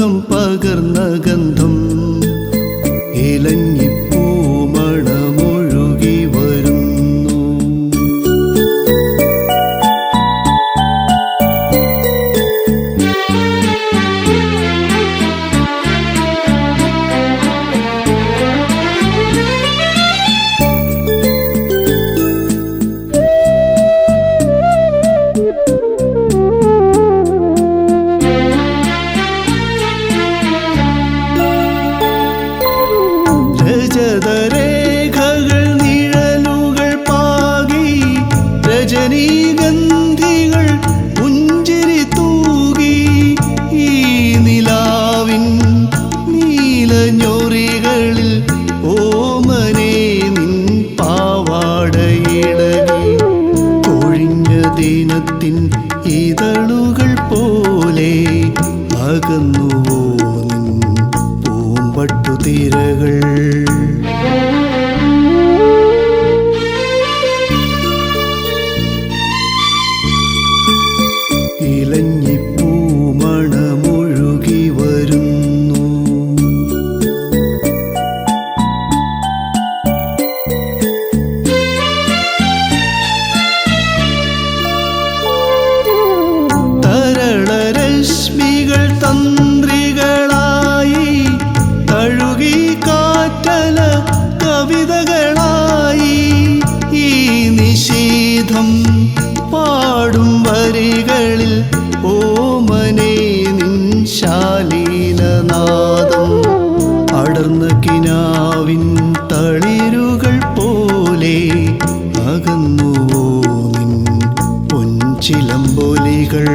മുഖം പകർന്ന ഗന്ധം. ഇലഞ്ഞിപ്പൂ ഇതളുകൾ പോലെ അകന്നുവോ പൂമ്പട്ടുതിരകൾ? വരികളിൽ ഓമനെ നിൻ ശാലീനനാദം. അടർന്ന കിനാവിൻ തളിരുകൾ പോലെ അകന്നുവോ നിൻ പൊൻചിലമ്പൊലികൾ